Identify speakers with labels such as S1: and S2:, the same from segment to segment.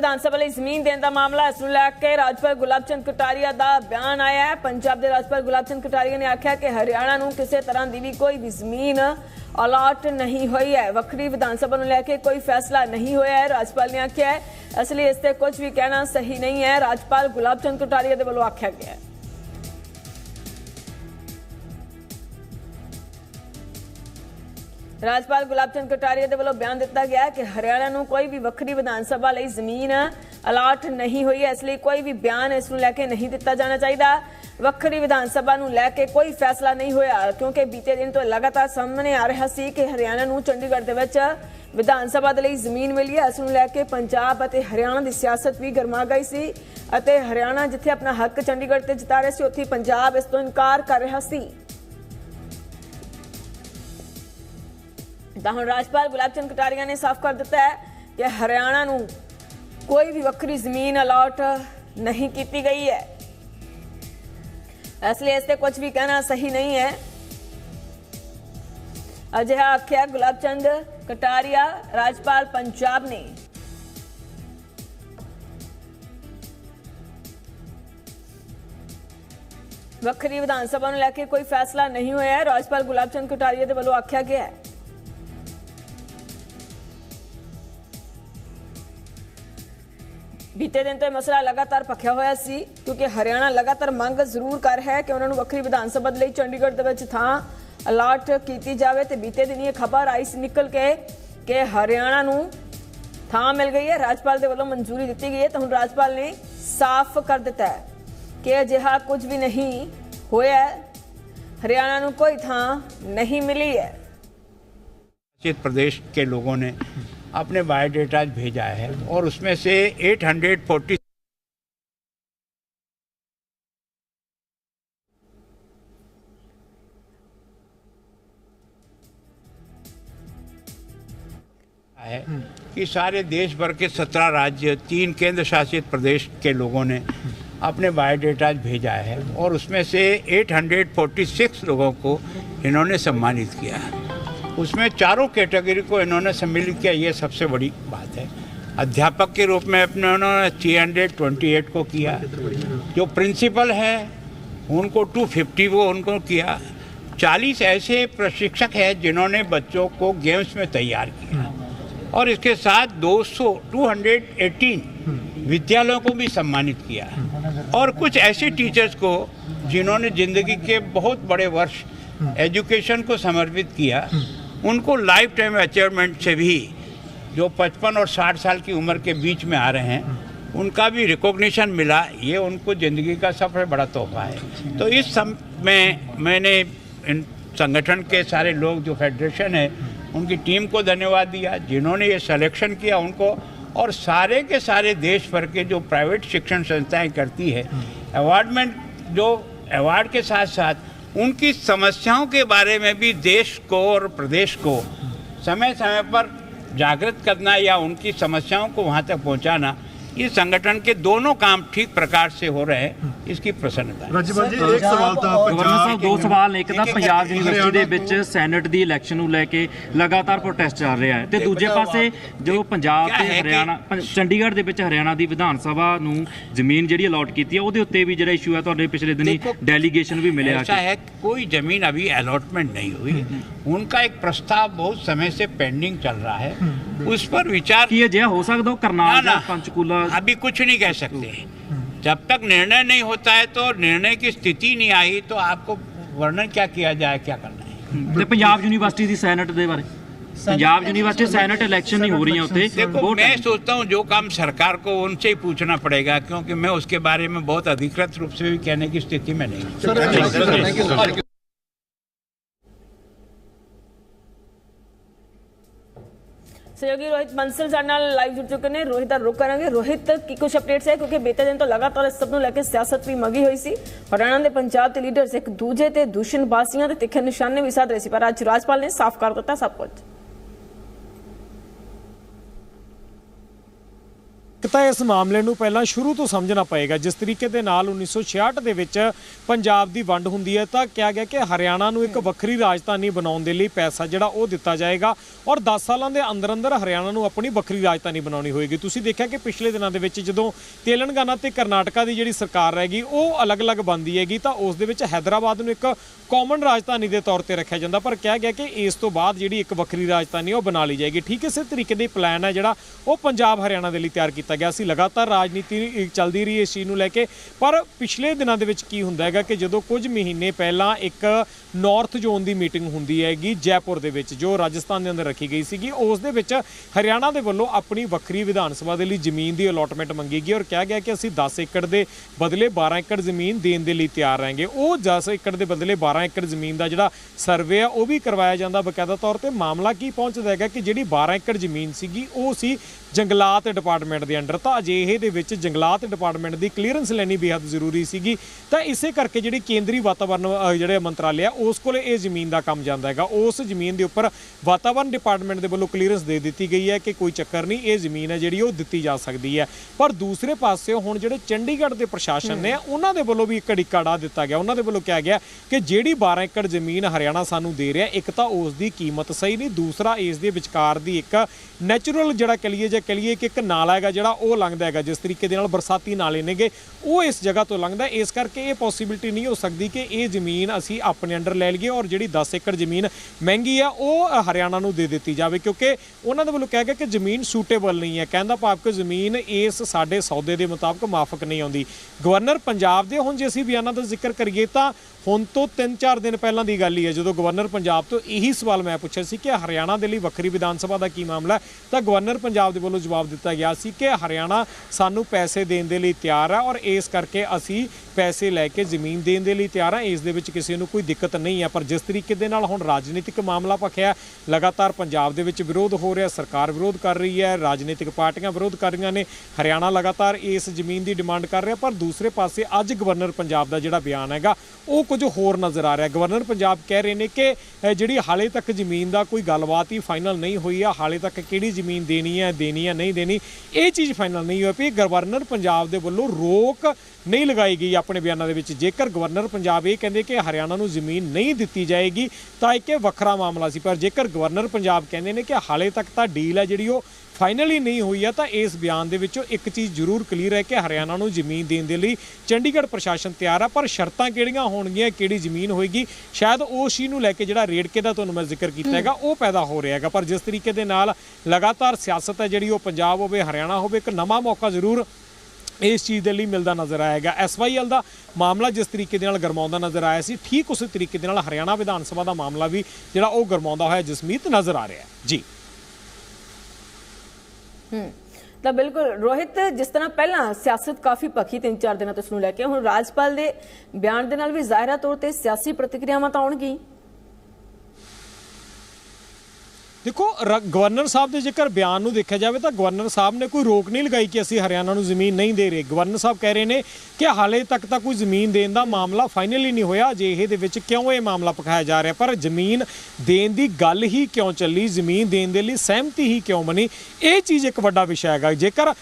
S1: ਵਿਧਾਨ ਸਭਾ ਲਈ ਜ਼ਮੀਨ ਦੇਣ ਦਾ ਮਾਮਲਾ ਇਸ ਨੂੰ ਲੈ ਕੇ ਰਾਜਪਾਲ ਗੁਲਾਬ ਚੰਦ ਕਟਾਰੀਆ ਦਾ ਬਿਆਨ ਆਇਆ ਹੈ। ਪੰਜਾਬ ਦੇ ਰਾਜਪਾਲ ਗੁਲਾਬ ਚੰਦ ਕਟਾਰੀਆ ਨੇ ਆਖਿਆ ਕਿ ਹਰਿਆਣਾ ਨੂੰ ਕਿਸੇ ਤਰ੍ਹਾਂ ਦੀ ਵੀ ਕੋਈ ਵੀ ਜ਼ਮੀਨ ਅਲਾਟ ਨਹੀਂ ਹੋਈ ਹੈ। ਵੱਖਰੀ ਵਿਧਾਨ ਸਭਾ ਨੂੰ ਲੈ ਕੇ ਕੋਈ ਫੈਸਲਾ ਨਹੀਂ ਹੋਇਆ ਹੈ। ਰਾਜਪਾਲ ਨੇ ਆਖਿਆ ਹੈ, ਇਸ ਲਈ ਇਸ ਤੇ ਕੁਝ ਵੀ ਕਹਿਣਾ ਸਹੀ ਨਹੀਂ ਹੈ। ਰਾਜਪਾਲ ਗੁਲਾਬ ਚੰਦ ਕਟਾਰੀਆ ਦੇ ਵੱਲੋਂ ਆਖਿਆ ਗਿਆ ਹੈ। ਰਾਜਪਾਲ ਗੁਲਾਬਚੰਦ ਕਟਾਰੀਆ ਦੇ ਵੱਲੋਂ ਬਿਆਨ ਦਿੱਤਾ ਗਿਆ ਕਿ ਹਰਿਆਣਾ ਨੂੰ ਕੋਈ ਵੀ ਵੱਖਰੀ ਵਿਧਾਨ ਸਭਾ ਲਈ ਜ਼ਮੀਨ ਅਲਾਟ ਨਹੀਂ ਹੋਈ ਹੈ, ਇਸ ਲਈ ਕੋਈ ਵੀ ਬਿਆਨ ਇਸ ਨੂੰ ਲੈ ਕੇ ਨਹੀਂ ਦਿੱਤਾ ਜਾਣਾ ਚਾਹੀਦਾ। ਵੱਖਰੀ ਵਿਧਾਨ ਸਭਾ ਨੂੰ ਲੈ ਕੇ ਕੋਈ ਫੈਸਲਾ ਨਹੀਂ ਹੋਇਆ, ਕਿਉਂਕਿ ਬੀਤੇ ਦਿਨ ਤੋਂ ਲਗਾਤਾਰ ਸਾਹਮਣੇ ਆ ਰਿਹਾ ਸੀ ਕਿ ਹਰਿਆਣਾ ਨੂੰ ਚੰਡੀਗੜ੍ਹ ਦੇ ਵਿੱਚ ਵਿਧਾਨ ਸਭਾ ਦੇ ਲਈ ਜ਼ਮੀਨ ਮਿਲੀ ਹੈ, ਇਸ ਨੂੰ ਲੈ ਕੇ ਪੰਜਾਬ ਅਤੇ ਹਰਿਆਣਾ ਦੀ ਸਿਆਸਤ ਵੀ ਗਰਮਾ ਗਈ ਸੀ ਅਤੇ ਹਰਿਆਣਾ ਜਿੱਥੇ ਆਪਣਾ ਹੱਕ ਚੰਡੀਗੜ੍ਹ ਤੇ ਜਿਤਾ ਰਿਹਾ ਸੀ, ਉੱਥੇ ਪੰਜਾਬ ਇਸ ਤੋਂ ਇਨਕਾਰ ਕਰ ਰਿਹਾ ਸੀ। ਤਾਂ ਹੁਣ ਰਾਜਪਾਲ ਗੁਲਾਬ ਚੰਦ ਕਟਾਰੀਆ ਨੇ ਸਾਫ਼ ਕਰ ਦਿੱਤਾ ਹੈ ਕਿ ਹਰਿਆਣਾ ਨੂੰ ਕੋਈ ਵੀ ਵੱਖਰੀ ਜ਼ਮੀਨ ਅਲਾਟ ਨਹੀਂ ਕੀਤੀ ਗਈ ਹੈ। ਇਸ ਲਈ ਇਸ ਤੇ ਕੁਝ ਵੀ ਕਹਿਣਾ ਸਹੀ ਨਹੀਂ ਹੈ। ਅਜਿਹਾ ਆਖਿਆ ਗੁਲਾਬ ਚੰਦ ਕਟਾਰੀਆ, ਰਾਜਪਾਲ ਪੰਜਾਬ ਨੇ। ਵੱਖਰੀ ਵਿਧਾਨ ਸਭਾ ਨੂੰ ਲੈ ਕੇ ਕੋਈ ਫੈਸਲਾ ਨਹੀਂ ਹੋਇਆ ਹੈ। ਰਾਜਪਾਲ ਗੁਲਾਬਚੰਦ ਕਟਾਰੀਆ ਦੇ ਵੱਲੋਂ ਆਖਿਆ ਗਿਆ ਹੈ। ਬੀਤੇ ਦਿਨ ਤੋਂ ਇਹ ਮਸਲਾ ਲਗਾਤਾਰ ਭਖਿਆ ਹੋਇਆ ਸੀ ਕਿਉਂਕਿ ਹਰਿਆਣਾ ਲਗਾਤਾਰ ਮੰਗ ਜ਼ਰੂਰ ਕਰ ਰਿਹਾ ਹੈ ਕਿ ਉਹਨਾਂ ਨੂੰ ਵੱਖਰੀ ਵਿਧਾਨ ਸਭਾ ਦੇ ਲਈ ਚੰਡੀਗੜ੍ਹ ਦੇ ਵਿੱਚ ਥਾਂ ਅਲਾਟ ਕੀਤੀ ਜਾਵੇ ਤੇ ਬੀਤੇ ਦਿਨ ਇਹ ਖਬਰ ਆਈ ਸੀ ਨਿਕਲ ਕੇ ਕਿ ਹਰਿਆਣਾ ਨੂੰ ਥਾਂ ਮਿਲ ਗਈ ਹੈ ਰਾਜਪਾਲ ਦੇ ਵੱਲੋਂ ਮਨਜ਼ੂਰੀ ਦਿੱਤੀ ਗਈ ਹੈ ਤਾਂ ਹੁਣ ਰਾਜਪਾਲ ਨੇ ਸਾਫ਼ ਕਰ ਦਿੱਤਾ ਹੈ ਕਿ ਅਜਿਹਾ ਕੁਝ ਵੀ ਨਹੀਂ ਹੋਇਆ ਹੈ। ਹਰਿਆਣਾ ਨੂੰ ਕੋਈ ਥਾਂ ਨਹੀਂ ਮਿਲੀ ਹੈ
S2: शासित प्रदेश के लोगों ने अपने बायोडेटाज भेजा है और उसमें से 840 है कि सारे देश भर के सत्रह राज्य तीन केंद्र शासित प्रदेश के लोगों ने अपने बायोडेटाज भेजा है और उसमें से 846 लोगों को इन्होंने सम्मानित किया है। उसमें चारों कैटेगरी को इन्होंने सम्मिलित किया, ये सबसे बड़ी बात है। अध्यापक के रूप में अपने उन्होंने थ्री हंड्रेड ट्वेंटी एट को किया। जो प्रिंसिपल है, उनको टू फिफ्टी वो उनको किया। चालीस ऐसे प्रशिक्षक हैं जिन्होंने बच्चों को गेम्स में तैयार किया। और इसके साथ 200 218 विद्यालयों को भी सम्मानित किया। और कुछ ऐसे टीचर्स को जिन्होंने ज़िंदगी के बहुत बड़े वर्ष एजुकेशन को समर्पित किया। उनको लाइफ टाइम अचीवमेंट से भी जो 55 और 60 साल की उम्र के बीच में आ रहे हैं उनका भी रिकॉग्निशन मिला। ये उनको ज़िंदगी का सबसे बड़ा तोहफा है। तो इस सम में मैंने इन संगठन के सारे लोग जो फेडरेशन है उनकी टीम को धन्यवाद दिया। जिन्होंने ये सिलेक्शन किया उनको और सारे के सारे देश भर के जो प्राइवेट शिक्षण संस्थाएँ करती है अवार्ड में जो अवार्ड के साथ साथ उनकी समस्याओं के बारे में भी देश को और प्रदेश को समय समय पर जागृत करना या उनकी समस्याओं को वहाँ तक पहुँचाना ये संगठन के दोनों काम ठीक प्रकार से हो रहे हैं। इसकी प्रसन्नता है
S3: ਰਾਜਪਾਲ ਜੀ ਇੱਕ ਸਵਾਲ ਤਾਂ
S4: ਗਵਰਨਰ ਸਾਹਿਬ ਦੋ
S3: ਪੰਜਾਬ
S4: ਸਵਾਲ ਨੇ ਇੱਕ ਤਾਂ ਪੰਜਾਬ ਯੂਨੀਵਰਸਿਟੀ ਦੇ ਵਿੱਚ ਸੈਨੇਟ ਦੀ ਇਲੈਕਸ਼ਨ ਨੂੰ ਲੈ ਕੇ ਲਗਾਤਾਰ ਪ੍ਰੋਟੈਸਟ ਚੱਲ ਰਿਹਾ ਹੈ ਤੇ ਦੂਜੇ ਪਾਸੇ ਜੋ ਪੰਜਾਬ
S2: ਕਿਆ
S4: ਤੇ
S2: ਹੈ ਕਿ-
S4: ਹਰਿਆਣਾ ਪੰ- ਚੰਡੀਗੜ੍ਹ ਦੇ ਵਿੱਚ ਹਰਿਆਣਾ ਦੀ ਵਿਧਾਨ ਸਭਾ ਨੂੰ ਜ਼ਮੀਨ ਜਿਹੜੀ ਅਲਾਟ ਕੀਤੀ ਹੈ ਉਹਦੇ ਉੱਤੇ ਵੀ ਜਿਹੜਾ ਇਸ਼ੂ ਹੈ ਤੁਹਾਡੇ ਪਿਛਲੇ ਦਿਨੀ
S2: देखो,
S4: ਡੈਲੀਗੇਸ਼ਨ ਵੀ ਮਿਲਿਆ
S2: ऐसा है कि कोई जमीन अभी अलॉटमेंट नहीं हुई उनका एक प्रस्ताव बहुत समय से पेंडिंग चल रहा है उस पर विचार
S4: ਕੀ ਅਜਿਹਾ ਹੋ ਸਕਦਾ ਉਹ ਕਰਨਾਲ
S2: ना,
S4: ਜਾਂ
S2: ना,
S4: ਪੰਚਕੂਲਾ
S2: अभी कुछ नहीं कह सकते जब तक निर्णय नहीं होता है तो निर्णय की स्थिति नहीं आई तो आपको वर्णन क्या किया जाए क्या करना है
S4: ਤੇ ਪੰਜਾਬ ਯੂਨੀਵਰਸਿਟੀ ਦੀ ਸੈਨੇਟ ਦੇ ਬਾਰੇ ਪੰਜਾਬ ਯੂਨੀਵਰਸਿਟੀ ਸੈਨੇਟ ਇਲੈਕਸ਼ਨ ਨਹੀਂ ਹੋ ਰਹੀਆਂ ਉੱਥੇ
S2: देखो
S4: ਵੋਟ
S2: मैं सोचता हूँ जो काम सरकार को उनसे ही पूछना पड़ेगा क्योंकि मैं उसके बारे में बहुत अधिकृत रूप से भी कहने की स्थिति में नहीं
S1: ਸਹਿਯੋਗੀ ਰੋਹਿਤ ਬੰਸਲ ਸਾਡੇ ਨਾਲ ਲਾਈਵ ਜੁੜ ਚੁੱਕੇ ਨੇ ਰੋਹਿਤ ਦਾ ਰੁਕ ਕਰਾਂਗੇ ਰੋਹਿਤ ਕੀ ਕੁਝ ਅਪਡੇਟਸ ਹੈ ਕਿਉਂਕਿ ਬੀਤੇ ਦਿਨ ਤੋਂ ਲਗਾਤਾਰ ਇਸ ਸਭ ਨੂੰ ਲੈ ਕੇ ਸਿਆਸਤ ਵੀ ਮੰਗੀ ਹੋਈ ਸੀ ਹਰਿਆਣਾ ਦੇ ਪੰਜਾਬ ਦੇ ਲੀਡਰਸ ਇੱਕ ਦੂਜੇ ਤੇ ਦੂਸ਼ਣਬਾਜ਼ੀਆਂ ਤੇ ਤਿੱਖੇ ਨਿਸ਼ਾਨੇ ਵੀ ਸਾਧ ਰਹੇ ਸੀ ਪਰ ਅੱਜ ਰਾਜਪਾਲ ਨੇ ਸਾਫ਼ ਕਰ ਦਿੱਤਾ ਸਭ ਕੁਝ
S3: ਇੱਕ ਤਾਂ ਇਸ ਮਾਮਲੇ ਨੂੰ ਪਹਿਲਾਂ ਸ਼ੁਰੂ ਤੋਂ ਸਮਝਣਾ ਪਏਗਾ। ਜਿਸ ਤਰੀਕੇ ਦੇ ਨਾਲ 1966 ਦੇ ਵਿੱਚ ਪੰਜਾਬ ਦੀ ਵੰਡ ਹੁੰਦੀ ਹੈ, ਤਾਂ ਕਿਹਾ ਗਿਆ ਕਿ ਹਰਿਆਣਾ ਨੂੰ ਇੱਕ ਵੱਖਰੀ ਰਾਜਧਾਨੀ ਬਣਾਉਣ ਦੇ ਲਈ ਪੈਸਾ ਜਿਹੜਾ ਉਹ ਦਿੱਤਾ ਜਾਏਗਾ ਔਰ 10 ਸਾਲਾਂ ਦੇ ਅੰਦਰ ਅੰਦਰ ਹਰਿਆਣਾ ਨੂੰ ਆਪਣੀ ਵੱਖਰੀ ਰਾਜਧਾਨੀ ਬਣਾਉਣੀ ਹੋਏਗੀ। ਤੁਸੀਂ ਦੇਖਿਆ ਕਿ ਪਿਛਲੇ ਦਿਨਾਂ ਦੇ ਵਿੱਚ ਜਦੋਂ ਤੇਲੰਗਾਨਾ ਤੇ ਕਰਨਾਟਕਾ ਦੀ ਜਿਹੜੀ ਸਰਕਾਰ ਰਹੇਗੀ ਉਹ ਅਲੱਗ-ਅਲੱਗ ਬਣਦੀ ਹੈਗੀ, ਤਾਂ ਉਸ ਦੇ ਵਿੱਚ ਹੈਦਰਾਬਾਦ ਨੂੰ ਇੱਕ ਕਾਮਨ ਰਾਜਧਾਨੀ ਦੇ ਤੌਰ ਤੇ ਰੱਖਿਆ ਜਾਂਦਾ। ਪਰ ਕਿਹਾ ਗਿਆ ਕਿ ਇਸ ਤੋਂ ਬਾਅਦ ਜਿਹੜੀ ਇੱਕ ਵੱਖਰੀ ਰਾਜਧਾਨੀ ਉਹ ਬਣਾ ਲਈ ਜਾਏਗੀ। ਠੀਕ ਇਸੇ ਤਰੀਕੇ ਦੇ ਪਲਾਨ ਹੈ ਜਿਹੜਾ ਉਹ ਪੰਜਾਬ ਹਰਿਆਣਾ ਦੇ ਲਈ ਤਿਆਰ ਕੀਤਾ ਕੀਤਾ ਗਿਆ ਸੀ। ਲਗਾਤਾਰ ਰਾਜਨੀਤੀ ਚੱਲਦੀ ਰਹੀ ਇਸ ਚੀਜ਼ ਨੂੰ ਲੈ ਕੇ। ਪਰ ਪਿਛਲੇ ਦਿਨਾਂ ਦੇ ਵਿੱਚ ਕੀ ਹੁੰਦਾ ਹੈਗਾ ਕਿ ਜਦੋਂ ਕੁਝ ਮਹੀਨੇ ਪਹਿਲਾਂ ਇੱਕ ਨਾਰਥ ਜ਼ੋਨ ਦੀ ਮੀਟਿੰਗ ਹੁੰਦੀ ਹੈਗੀ ਜੈਪੁਰ ਦੇ ਵਿੱਚ, ਜੋ ਰਾਜਸਥਾਨ ਦੇ ਅੰਦਰ ਰੱਖੀ ਗਈ ਸੀਗੀ, ਉਸ ਦੇ ਵਿੱਚ ਹਰਿਆਣਾ ਦੇ ਵੱਲੋਂ ਆਪਣੀ ਵੱਖਰੀ ਵਿਧਾਨ ਸਭਾ ਦੇ ਲਈ ਜ਼ਮੀਨ ਦੀ ਅਲੋਟਮੈਂਟ ਮੰਗੀ ਗਈ ਔਰ ਕਿਹਾ ਗਿਆ ਕਿ ਅਸੀਂ 10 ਏਕੜ ਦੇ ਬਦਲੇ 12 ਏਕੜ ਜ਼ਮੀਨ ਦੇਣ ਦੇ ਲਈ ਤਿਆਰ ਰਾਂਗੇ ਉਹ 10 ਏਕੜ ਦੇ ਬਦਲੇ 12 ਏਕੜ ਜ਼ਮੀਨ ਦਾ ਜਿਹੜਾ ਸਰਵੇ ਆ, ਉਹ ਵੀ ਕਰਵਾਇਆ ਜਾਂਦਾ ਬਕਾਇਦਾ ਤੌਰ ਤੇ। ਮਾਮਲਾ ਕੀ ਪਹੁੰਚਦਾ ਹੈਗਾ ਕਿ ਜਿਹੜੀ 12 ਏਕੜ ਜ਼ਮੀਨ ਸੀਗੀ, ਉਹ ਸੀ ਜੰਗਲਾਤ ਡਿਪਾਰਟਮੈਂਟ ਦੇ ਅੰਡਰ ਤਾਂ ਅਜਿਹੇ ਦੇ ਵਿੱਚ ਜੰਗਲਾਤ ਡਿਪਾਰਟਮੈਂਟ ਦੀ ਕਲੀਅਰੈਂਸ ਲੈਣੀ ਬੇहद ਜ਼ਰੂਰੀ ਸੀਗੀ। ਤਾਂ ਇਸੇ ਕਰਕੇ ਜਿਹੜੀ ਕੇਂਦਰੀ ਵਾਤਾਵਰਣ ਜਿਹੜੇ ਮੰਤਰਾਲੇ ਆ ਉਸ ਕੋਲੇ ਇਹ ਜ਼ਮੀਨ ਦਾ ਕੰਮ ਜਾਂਦਾ ਹੈਗਾ। ਉਸ ਜ਼ਮੀਨ ਦੇ ਉੱਪਰ ਵਾਤਾਵਰਣ ਡਿਪਾਰਟਮੈਂਟ ਦੇ ਵੱਲੋਂ ਕਲੀਅਰੈਂਸ ਦੇ ਦਿੱਤੀ ਗਈ ਹੈ ਕਿ ਕੋਈ ਚੱਕਰ ਨਹੀਂ ਇਹ ਜ਼ਮੀਨ ਹੈ ਜਿਹੜੀ ਉਹ ਦਿੱਤੀ ਜਾ ਸਕਦੀ ਹੈ। ਪਰ ਦੂਸਰੇ ਪਾਸੇ ਹੁਣ ਜਿਹੜੇ ਚੰਡੀਗੜ੍ਹ ਦੇ ਪ੍ਰਸ਼ਾਸਨ ਨੇ ਉਹਨਾਂ ਦੇ ਵੱਲੋਂ ਵੀ ਇੱਕ ਅੜਿੱਕਾ ਡਾ ਦਿੱਤਾ ਗਿਆ। ਉਹਨਾਂ ਦੇ ਵੱਲੋਂ ਕਿਹਾ ਗਿਆ ਕਿ ਜਿਹੜੀ 12 ਏਕੜ ਜ਼ਮੀਨ ਹਰਿਆਣਾ ਸਾਨੂੰ ਦੇ ਰਿਹਾ ਇੱਕ ਤਾਂ ਉਸ ਦੀ ਕੀਮਤ ਸਹੀ ਨਹੀਂ ਦੂਸਰਾ ਇਸ ਦੇ ਵਿਚਕਾਰ ਦੀ ਇੱਕ ਨੈਚੁਰਲ ਜਿਹੜਾ ਕਲੀਏ ਜਾਂ ਕਲੀਏ ਕਿ ਇੱਕ ਨਾਲਾ ਹੈਗਾ ਜਿਹੜਾ ਉਹ ਲੰਘਦਾ ਹੈਗਾ, ਜਿਸ ਤਰੀਕੇ ਦੇ ਨਾਲ ਬਰਸਾਤੀ ਨਾਲੇ ਨੇਗੇ, ਉਹ ਇਸ ਜਗ੍ਹਾ ਤੋਂ ਲੰਘਦਾ ਇਸ ਕਰਕੇ ਇਹ ਪੋਸਿਬਿਲਿਟੀ ਨਹੀਂ ਹੋ ਸਕਦੀ ਕਿ ਇਹ ਜ਼ਮੀਨ ਅਸੀਂ ਆਪਣੇ ਅੰਡਰ ਲੈ ਲਈਏ ਔਰ ਜਿਹੜੀ 10 ਏਕੜ ਜ਼ਮੀਨ ਮਹਿੰਗੀ ਆ, ਉਹ ਹਰਿਆਣਾ ਨੂੰ ਦੇ ਦਿੱਤੀ ਜਾਵੇ। ਕਿਉਂਕਿ ਉਹਨਾਂ ਦੇ ਵੱਲੋਂ ਕਿਹਾ ਗਿਆ ਕਿ ਜ਼ਮੀਨ ਸੂਟੇਬਲ ਨਹੀਂ ਹੈ। ਕਹਿੰਦਾ ਭਾਵ ਕਿ ਜ਼ਮੀਨ ਇਸ ਸਾਡੇ ਸੌਦੇ ਦੇ ਮੁਤਾਬਕ ਮਾਫਕ ਨਹੀਂ ਆਉਂਦੀ। ਗਵਰਨਰ ਪੰਜਾਬ ਦੇ, ਹੁਣ ਜੇ ਅਸੀਂ ਬਿਆਨਾਂ ਦਾ ਜ਼ਿਕਰ ਕਰੀਏ ਤਾਂ ਹੁਣ ਤੋਂ 3-4 ਦਿਨ ਪਹਿਲਾਂ ਦੀ ਗੱਲ ਹੀ ਹੈ। ਜਦੋਂ ਗਵਰਨਰ ਪੰਜਾਬ ਤੋਂ ਇਹੀ ਸਵਾਲ ਮੈਂ ਪੁੱਛਿਆ ਸੀ ਕਿ ਹਰਿਆਣਾ ਦੇ ਲਈ ਵੱਖਰੀ ਵਿਧਾਨ ਸਭਾ ਦਾ ਕੀ ਮਾਮਲਾ ਤਾਂ ਗਵਰਨਰ ਪੰਜਾਬ ਦੇ ਵੱਲੋਂ ਜਵਾਬ ਦਿੱਤਾ ਗਿਆ ਸੀ ਕਿ ਹਰਿਆਣਾ ਸਾਨੂੰ ਪੈਸੇ ਦੇਣ ਦੇ ਲਈ ਤਿਆਰ ਹੈ ਔਰ ਇਸ ਕਰਕੇ ਅਸੀਂ ਪੈਸੇ ਲੈ ਕੇ ਜ਼ਮੀਨ ਦੇਣ ਦੇ ਲਈ ਤਿਆਰ ਹਾਂ ਇਸ ਦੇ ਵਿੱਚ ਕਿਸੇ ਨੂੰ ਕੋਈ ਦਿੱਕਤ ਨਹੀਂ ਹੈ ਪਰ ਜਿਸ ਤਰੀਕੇ ਦੇ ਨਾਲ ਹੁਣ ਰਾਜਨੀਤਿਕ ਮਾਮਲਾ ਭਖਿਆ, ਲਗਾਤਾਰ ਪੰਜਾਬ ਦੇ ਵਿੱਚ ਵਿਰੋਧ ਹੋ ਰਿਹਾ, ਸਰਕਾਰ ਵਿਰੋਧ ਕਰ ਰਹੀ ਹੈ, ਰਾਜਨੀਤਿਕ ਪਾਰਟੀਆਂ ਵਿਰੋਧ ਕਰ ਰਹੀਆਂ ਨੇ, ਹਰਿਆਣਾ ਲਗਾਤਾਰ ਇਸ ਜ਼ਮੀਨ ਦੀ ਡਿਮਾਂਡ ਕਰ ਰਿਹਾ, ਪਰ ਦੂਸਰੇ ਪਾਸੇ ਅੱਜ ਗਵਰਨਰ ਪੰਜਾਬ ਦਾ ਜਿਹੜਾ ਬਿਆਨ ਹੈਗਾ, ਉਹ ਕੁਝ ਹੋਰ ਨਜ਼ਰ ਆ ਰਿਹਾ। ਗਵਰਨਰ ਪੰਜਾਬ ਕਹਿ ਰਹੇ ਨੇ ਕਿ ਜਿਹੜੀ ਹਾਲੇ ਤੱਕ ਜ਼ਮੀਨ ਦਾ ਕੋਈ ਗੱਲਬਾਤ ਹੀ ਫਾਈਨਲ ਨਹੀਂ ਹੋਈ ਆ, ਹਾਲੇ ਤੱਕ ਕਿਹੜੀ ਜ਼ਮੀਨ ਦੇਣੀ ਹੈ ਦੇਣੀ ਹੈ ਨਹੀਂ ਦੇਣੀ, ਇਹ ਚੀਜ਼ ਫਾਈਨਲ ਨਹੀਂ ਹੋਈ ਪਈ। ਗਵਰਨਰ ਪੰਜਾਬ ਦੇ ਵੱਲੋਂ ਰੋਕ ਨਹੀਂ ਲਗਾਈ ਗਈ ਆਪਣੇ ਬਿਆਨਾਂ ਦੇ ਵਿੱਚ। ਜੇਕਰ ਗਵਰਨਰ ਪੰਜਾਬ ਇਹ ਕਹਿੰਦੇ ਕਿ ਹਰਿਆਣਾ ਨੂੰ ਜ਼ਮੀਨ ਨਹੀਂ ਦਿੱਤੀ ਜਾਏਗੀ, ਤਾਂ ਇੱਕ ਇਹ ਵੱਖਰਾ ਮਾਮਲਾ ਸੀ। ਪਰ ਜੇਕਰ ਗਵਰਨਰ ਪੰਜਾਬ ਕਹਿੰਦੇ ਨੇ ਕਿ ਹਾਲੇ ਤੱਕ ਤਾਂ ਡੀਲ ਹੈ ਜਿਹੜੀ ਉਹ ਫਾਈਨਲੀ ਨਹੀਂ ਹੋਈ ਹੈ ਤਾਂ ਇਸ ਬਿਆਨ ਦੇ ਵਿੱਚੋਂ ਇੱਕ ਚੀਜ਼ ਜ਼ਰੂਰ ਕਲੀਅਰ ਹੈ ਕਿ ਹਰਿਆਣਾ ਨੂੰ ਜ਼ਮੀਨ ਦੇਣ ਦੇ ਲਈ ਚੰਡੀਗੜ੍ਹ ਪ੍ਰਸ਼ਾਸਨ ਤਿਆਰ ਆ, ਪਰ ਸ਼ਰਤਾਂ ਕਿਹੜੀਆਂ ਹੋਣਗੀਆਂ, ਕਿਹੜੀ ਜ਼ਮੀਨ ਹੋਏਗੀ, ਸ਼ਾਇਦ ਉਸ ਚੀਜ਼ ਨੂੰ ਲੈ ਕੇ ਜਿਹੜਾ ਰੇੜਕੇ ਦਾ ਤੁਹਾਨੂੰ ਮੈਂ ਜ਼ਿਕਰ ਕੀਤਾ ਹੈਗਾ, ਉਹ ਪੈਦਾ ਹੋ ਰਿਹਾ ਹੈਗਾ, ਪਰ ਜਿਸ ਤਰੀਕੇ ਦੇ ਨਾਲ ਲਗਾਤਾਰ ਸਿਆਸਤ ਹੈ ਜਿਹੜੀ ਉਹ ਪੰਜਾਬ ਹੋਵੇ, ਹਰਿਆਣਾ ਹੋਵੇ, ਇੱਕ ਨਵਾਂ ਮੌਕਾ ਜ਼ਰੂਰ ਇਸ ਚੀਜ਼ ਦੇ ਲਈ ਮਿਲਦਾ ਨਜ਼ਰ ਆਏਗਾ ਐਸਵਾਈਐਲ ਦਾ ਮਾਮਲਾ ਜਿਸ ਤਰੀਕੇ ਦੇ ਨਾਲ ਗਰਮਾਉਂਦਾ ਨਜ਼ਰ ਆਇਆ ਸੀ, ਠੀਕ ਉਸੇ ਤਰੀਕੇ ਦੇ ਨਾਲ ਹਰਿਆਣਾ ਵਿਧਾਨ ਸਭਾ ਦਾ ਮਾਮਲਾ ਵੀ ਜਿਹੜਾ ਉਹ ਗਰਮਾਉਂਦਾ ਹੋਇਆ ਜਸਮੀਤ ਨਜ਼ਰ ਆ ਰਿਹਾ ਜੀ।
S1: ਹੂੰ। ਤਾਂ ਬਿਲਕੁਲ, ਰੋਹਿਤ, ਜਿਸ ਤਰ੍ਹਾਂ ਪਹਿਲਾਂ ਸਿਆਸਤ ਕਾਫੀ ਪੱਖੀ ਤਿੰਨ ਚਾਰ ਦਿਨਾਂ ਤੋਂ ਇਸ ਨੂੰ ਲੈ ਕੇ, ਹੁਣ ਰਾਜਪਾਲ ਦੇ ਬਿਆਨ ਦੇ ਨਾਲ ਵੀ ਜ਼ਾਹਿਰਾ ਤੌਰ ਤੇ ਸਿਆਸੀ ਪ੍ਰਤੀਕਿਰਿਆਵਾਂ ਤਾਂ ਆਉਣਗੀਆਂ।
S3: ਦੇਖੋ, ਰ- ਗਵਰਨਰ ਸਾਹਿਬ ਦੇ ਜੇਕਰ ਬਿਆਨ ਨੂੰ ਦੇਖਿਆ ਜਾਵੇ ਤਾਂ ਗਵਰਨਰ ਸਾਹਿਬ ਨੇ ਕੋਈ ਰੋਕ ਨਹੀਂ ਲਗਾਈ ਕਿ ਅਸੀਂ ਹਰਿਆਣਾ ਨੂੰ ਜ਼ਮੀਨ ਨਹੀਂ ਦੇ ਰਹੇ। ਗਵਰਨਰ ਸਾਹਿਬ ਕਹਿ ਰਹੇ ਨੇ ਕਿ ਹਾਲੇ ਤੱਕ ਤਾਂ ਕੋਈ ਜ਼ਮੀਨ ਦੇਣ ਦਾ ਮਾਮਲਾ ਫਾਈਨਲ ਹੀ ਨਹੀਂ ਹੋਇਆ। ਅਜਿਹੇ ਦੇ ਵਿੱਚ ਕਿਉਂ ਇਹ ਮਾਮਲਾ ਪਖਾਇਆ ਜਾ ਰਿਹਾ? ਪਰ ਜ਼ਮੀਨ ਦੇਣ ਦੀ ਗੱਲ ਹੀ ਕਿਉਂ ਚੱਲੀ? ਜ਼ਮੀਨ ਦੇਣ ਦੇ ਲਈ ਸਹਿਮਤੀ ਹੀ ਕਿਉਂ ਬਣੀ? ਇਹ ਚੀਜ਼ ਇੱਕ ਵੱਡਾ ਵਿਸ਼ਾ ਹੈਗਾ। ਜੇਕਰ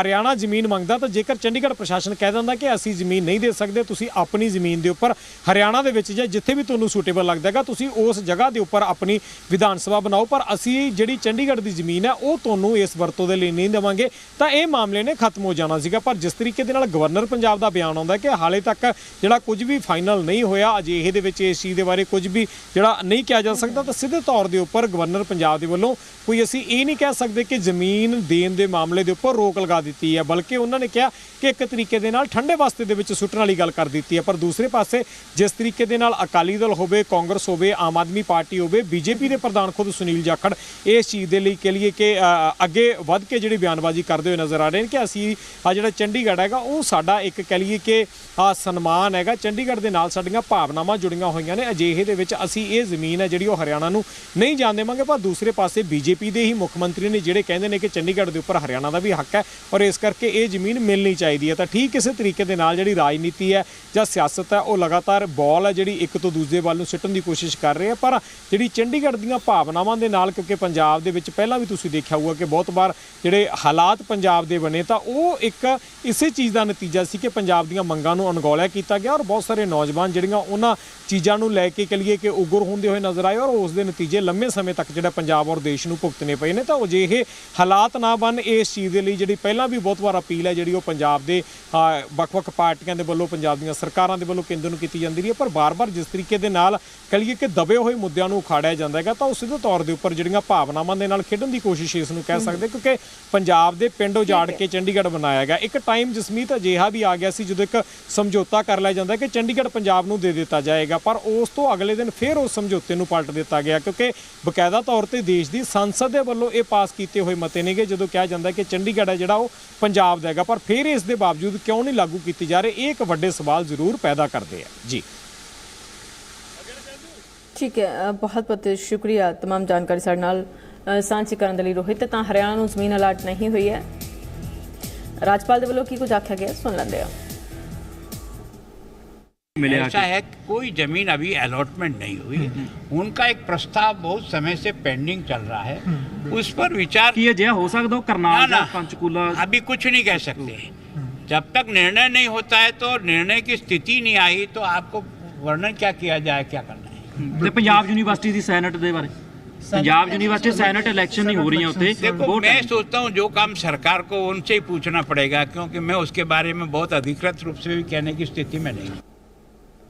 S3: ਹਰਿਆਣਾ ਜ਼ਮੀਨ ਮੰਗਦਾ ਤਾਂ ਜੇਕਰ ਚੰਡੀਗੜ੍ਹ ਪ੍ਰਸ਼ਾਸਨ ਕਹਿ ਦਿੰਦਾ ਕਿ ਅਸੀਂ ਜ਼ਮੀਨ ਨਹੀਂ ਦੇ ਸਕਦੇ, ਤੁਸੀਂ ਆਪਣੀ ਜ਼ਮੀਨ ਦੇ ਉੱਪਰ ਹਰਿਆਣਾ ਦੇ ਵਿੱਚ ਜਾਂ ਜਿੱਥੇ ਵੀ ਤੁਹਾਨੂੰ ਸੂਟੇਬਲ ਲੱਗਦਾ ਹੈਗਾ, ਤੁਸੀਂ ਉਸ ਜਗ੍ਹਾ ਦੇ ਉੱਪਰ ਆਪਣੀ ਵਿਧਾਨ ਸਭਾ ਬਣਾਓ। ਪਰ ਅਸੀਂ ਜਿਹੜੀ ਚੰਡੀਗੜ੍ਹ ਦੀ ਜ਼ਮੀਨ ਹੈ, ਉਹ ਤੁਹਾਨੂੰ ਇਸ ਵਰਤੋਂ ਦੇ ਲਈ ਨਹੀਂ ਦੇਵਾਂਗੇ। ਤਾਂ ਇਹ ਮਾਮਲੇ ਨੇ ਖਤਮ ਹੋ ਜਾਣਾ ਸੀਗਾ, ਪਰ ਜਿਸ ਤਰੀਕੇ ਦੇ ਨਾਲ ਗਵਰਨਰ ਪੰਜਾਬ ਦਾ ਬਿਆਨ ਆਉਂਦਾ ਕਿ ਹਾਲੇ ਤੱਕ ਜਿਹੜਾ ਕੁਝ ਵੀ ਫਾਈਨਲ ਨਹੀਂ ਹੋਇਆ ਅਜਿਹੇ ਦੇ ਵਿੱਚ ਇਸ ਚੀਜ਼ ਦੇ ਬਾਰੇ ਕੁਝ ਵੀ ਜਿਹੜਾ ਨਹੀਂ ਕਿਹਾ ਜਾ ਸਕਦਾ, ਤਾਂ ਸਿੱਧੇ ਤੌਰ ਦੇ ਉੱਪਰ ਗਵਰਨਰ ਪੰਜਾਬ ਦੇ ਵੱਲੋਂ ਕੋਈ ਅਸੀਂ ਇਹ ਨਹੀਂ ਕਹਿ ਸਕਦੇ ਕਿ ਜ਼ਮੀਨ ਦੇਣ ਦੇ ਮਾਮਲੇ ਦੇ ਉੱਪਰ ਰੋਕ ਲਗਾ ਦਿੱਤੀ ਹੈ, ਬਲਕਿ ਉਹਨਾਂ ਨੇ ਕਿਹਾ ਕਿ ਇੱਕ ਤਰੀਕੇ ਦੇ ਨਾਲ ਠੰਡੇ ਵਾਸਤੇ ਦੇ ਵਿੱਚ ਸੁੱਟਣ ਵਾਲੀ ਗੱਲ ਕਰ ਦਿੱਤੀ ਹੈ। ਪਰ ਦੂਸਰੇ ਪਾਸੇ, ਜਿਸ ਤਰੀਕੇ ਦੇ ਨਾਲ ਅਕਾਲੀ ਦਲ ਹੋਵੇ, ਕਾਂਗਰਸ ਹੋਵੇ, ਆਮ ਆਦਮੀ ਪਾਰਟੀ ਹੋਵੇ, ਬੀਜੇਪੀ ਦੇ ਪ੍ਰਧਾਨ ਖੁਦ ਸੁਨੀਲ ਜਾਖੜ ਇਸ ਚੀਜ਼ ਦੇ ਲਈ ਕਹਿ ਲਈਏ ਕਿ ਅੱਗੇ ਵੱਧ ਕੇ ਜਿਹੜੀ ਬਿਆਨਬਾਜ਼ੀ ਕਰਦੇ ਹੋਏ ਨਜ਼ਰ ਆ ਰਹੇ ਨੇ ਕਿ ਅਸੀਂ ਆ ਜਿਹੜਾ ਚੰਡੀਗੜ੍ਹ ਹੈਗਾ, ਉਹ ਸਾਡਾ ਇੱਕ ਕਹਿ ਲਈਏ ਕਿ ਸਨਮਾਨ ਹੈਗਾ। ਚੰਡੀਗੜ੍ਹ ਦੇ ਨਾਲ ਸਾਡੀਆਂ ਭਾਵਨਾਵਾਂ ਜੁੜੀਆਂ ਹੋਈਆਂ ਨੇ। ਅਜਿਹੇ ਦੇ ਵਿੱਚ ਅਸੀਂ ਇਹ ਜ਼ਮੀਨ ਹੈ ਜਿਹੜੀ ਉਹ ਹਰਿਆਣਾ ਨੂੰ ਨਹੀਂ ਜਾਣ ਦੇਵਾਂਗੇ, ਪਰ ਦੂਸਰੇ ਪਾਸੇ ਬੀਜੇਪੀ ਦੇ ਹੀ ਮੁੱਖ ਮੰਤਰੀ ਨੇ ਜਿਹੜੇ ਕਹਿੰਦੇ ਨੇ ਕਿ ਚੰਡੀਗੜ੍ਹ ਦੇ ਉੱਪਰ ਹਰਿਆਣਾ ਦਾ ਵੀ ਹੱਕ ਹੈ ਔਰ ਇਸ ਕਰਕੇ ਇਹ ਜ਼ਮੀਨ ਮਿਲਣੀ ਚਾਹੀਦੀ ਹੈ। ਤਾਂ ਠੀਕ ਇਸੇ ਤਰੀਕੇ ਦੇ ਨਾਲ ਜਿਹੜੀ ਰਾਜਨੀਤੀ ਹੈ ਜਾਂ ਸਿਆਸਤ ਹੈ, ਉਹ ਲਗਾਤਾਰ ਬਾਲ ਹੈ ਜਿਹੜੀ ਇੱਕ ਤੋਂ ਦੂਜੇ ਵੱਲ ਨੂੰ ਸਿੱਟਣ ਦੀ ਕੋਸ਼ਿਸ਼ ਕਰ ਰਹੇ ਹੈ। ਪਰ ਜਿਹੜੀ ਚੰਡੀਗੜ੍ਹ ਦੀਆਂ ਭਾਵਨਾਵਾਂ ਦੇ ਨਾਲ ਕਿਉਂਕਿ ਪੰਜਾਬ ਦੇ ਵਿੱਚ ਪਹਿਲਾਂ ਵੀ ਤੁਸੀਂ ਦੇਖਿਆ ਹੋਊਗਾ ਕਿ ਬਹੁਤ ਵਾਰ ਜਿਹੜੇ ਹਾਲਾਤ ਪੰਜਾਬ ਦੇ ਬਣੇ ਤਾਂ ਉਹ ਇੱਕ ਇਸੇ ਚੀਜ਼ ਦਾ ਨਤੀਜਾ ਸੀ ਕਿ ਪੰਜਾਬ ਦੀਆਂ ਮੰਗਾਂ ਨੂੰ ਅਣਗੌਲਿਆ ਕੀਤਾ ਗਿਆ ਔਰ ਬਹੁਤ ਸਾਰੇ ਨੌਜਵਾਨ ਜਿਹੜੀਆਂ ਉਹਨਾਂ ਚੀਜ਼ਾਂ ਨੂੰ ਲੈ ਕੇ ਕਲੀਏ ਕਿ ਉਗਰ ਹੁੰਦੇ ਹੋਏ ਨਜ਼ਰ ਆਏ ਔਰ ਉਸ ਦੇ ਨਤੀਜੇ ਲੰਮੇ ਸਮੇਂ ਤੱਕ ਜਿਹੜਾ ਪੰਜਾਬ ਔਰ ਦੇਸ਼ ਨੂੰ ਭੁਗਤਣੇ ਪਏ ਨੇ ਤਾਂ ਉਹ ਜੇ ਇਹ ਹਾਲਾਤ ਨਾ ਬਣ ਇਸ ਚੀਜ਼ ਦੇ ਲਈ ਜਿਹੜੀ ਪਹਿਲਾਂ ਵੀ ਬਹੁਤ ਵਾਰ ਅਪੀਲ ਹੈ ਜਿਹੜੀ ਉਹ ਪੰਜਾਬ ਦੇ ਵੱਖ-ਵੱਖ ਪਾਰਟੀਆਂ ਦੇ ਵੱਲੋਂ, ਪੰਜਾਬ ਦੀਆਂ ਸਰਕਾਰਾਂ ਦੇ ਵੱਲੋਂ ਕੇਂਦਰ ਨੂੰ ਕੀਤੀ ਜਾਂਦੀ ਰਹੀ ਹੈ ਪਰ ਬਾਰ-ਬਾਰ ਜਿਸ ਤਰੀਕੇ ਦੇ ਨਾਲ ਕਲੀਏ ਕਿ ਦਬੇ ਹੋਏ ਮੁੱਦਿਆਂ ਨੂੰ ਉਖਾੜਿਆ ਜਾਂਦਾ ਹੈਗਾ ਤਾਂ ਉਹ ਸਿੱਧੇ ਤੌਰ ਦੇ ਉੱਪਰ ਜਿਹੜੀਆਂ ਭਾਵਨਾਵਾਂ ਦੇ ਨਾਲ ਖੇਡਣ ਦੀ ਕੋਸ਼ਿਸ਼ ਇਸ ਨੂੰ ਕਹਿ ਸਕਦੇ ਕਿਉਂਕਿ ਪੰਜਾਬ ਦੇ ਪਿੰਡ ਉਜਾੜ ਕੇ ਚੰਡੀਗੜ੍ਹ ਬਣਾਇਆ ਗਿਆ। ਇੱਕ ਟਾਈਮ ਜਸਮੀਤ ਅਜਿਹਾ ਵੀ ਆ ਗਿਆ ਸੀ ਜਦੋਂ ਇੱਕ ਸਮਝੌਤਾ ਕਰ ਲਿਆ ਜਾਂਦਾ ਕਿ ਚੰਡੀਗੜ੍ਹ ਪੰਜਾਬ ਨੂੰ ਦੇ ਦਿੱਤਾ ਜਾਏਗਾ ਪਰ ਉਸ ਤੋਂ ਅਗਲੇ ਦਿਨ ਫਿਰ ਉਸ ਸਮਝੌਤੇ ਨੂੰ ਪਲਟ ਦਿੱਤਾ ਗਿਆ ਕਿਉਂਕਿ ਬਕਾਇਦਾ ਤੌਰ ਤੇ ਦੇਸ਼ ਦੀ ਸੰਸਦ ਦੇ ਵੱਲੋਂ ਇਹ ਪਾਸ ਕੀਤੇ ਹੋਏ ਮਤੇ ਨੇਗੇ ਜਦੋਂ ਕਿਹਾ ਜਾਂਦਾ ਕਿ ਚੰਡੀਗੜ੍ਹ ਹੈ ਜਿਹੜਾ ਉਹ ਪੰਜਾਬ ਦਾ ਹੈਗਾ ਪਰ ਫਿਰ ਇਸ ਦੇ ਬਾਵਜੂਦ ਕਿਉਂ ਨਹੀਂ ਲਾਗੂ ਕੀਤੀ ਜਾ ਰਹੀ ਇਹ ਇੱਕ ਵੱਡੇ ਸਵਾਲ ਜ਼ਰੂਰ ਪੈਦਾ ਕਰਦੇ ਆ। ਜੀ।
S1: ਠੀਕ ਹੈ ਅ, ਬਹੁਤ ਬਹੁਤ ਸ਼ੁਕਰੀਆ तमाम ਜਾਣਕਾਰੀ ਸਾਡੇ ਨਾਲ ਅ, ਸਾਂਝੀ ਕਰਨ ਦੇ ਲਈ ਰੋਹਿਤ ਤਾਂ ਹਰਿਆਣਾ ਨੂੰ ਜ਼ਮੀਨ ਅਲਾਟ ਨਹੀਂ ਹੋਈ ਹੈ ਰਾਜਪਾਲ ਦੇ ਵੱਲੋਂ ਕੀ ਕੁਝ ਆਖਿਆ ਗਿਆ ਸੁਣ ਲੈਂਦੇ ਆ
S4: मिले
S2: ऐसा
S4: आके
S2: है कि कोई जमीन अभी अलॉटमेंट नहीं हुई है उनका एक प्रस्ताव बहुत समय से पेंडिंग चल रहा है उस पर विचार
S4: ਕੀ ਅਜਿਹਾ ਹੋ ਸਕਦਾ ਉਹ
S2: ना
S4: ਕਰਨਾਲ
S2: ना
S4: ਜਾਂ ਪੰਚਕੂਲਾ
S2: अभी कुछ नहीं कह सकते जब तक निर्णय नहीं होता है तो निर्णय की स्थिति नहीं आई तो आपको वर्णन क्या किया जाए क्या करना है
S4: ਤੇ ਪੰਜਾਬ ਯੂਨੀਵਰਸਿਟੀ ਦੀ ਸੈਨੇਟ ਦੇ ਬਾਰੇ ਪੰਜਾਬ ਯੂਨੀਵਰਸਿਟੀ ਸੈਨੇਟ ਇਲੈਕਸ਼ਨ नहीं हो रही है ਉੱਥੇ
S2: देखो
S4: वोट
S2: मैं
S4: है।
S2: सोचता हूँ जो काम सरकार को उनसे ही पूछना पड़ेगा क्योंकि मैं उसके बारे में बहुत अधिकृत रूप से भी कहने की स्थिति में नहीं हूँ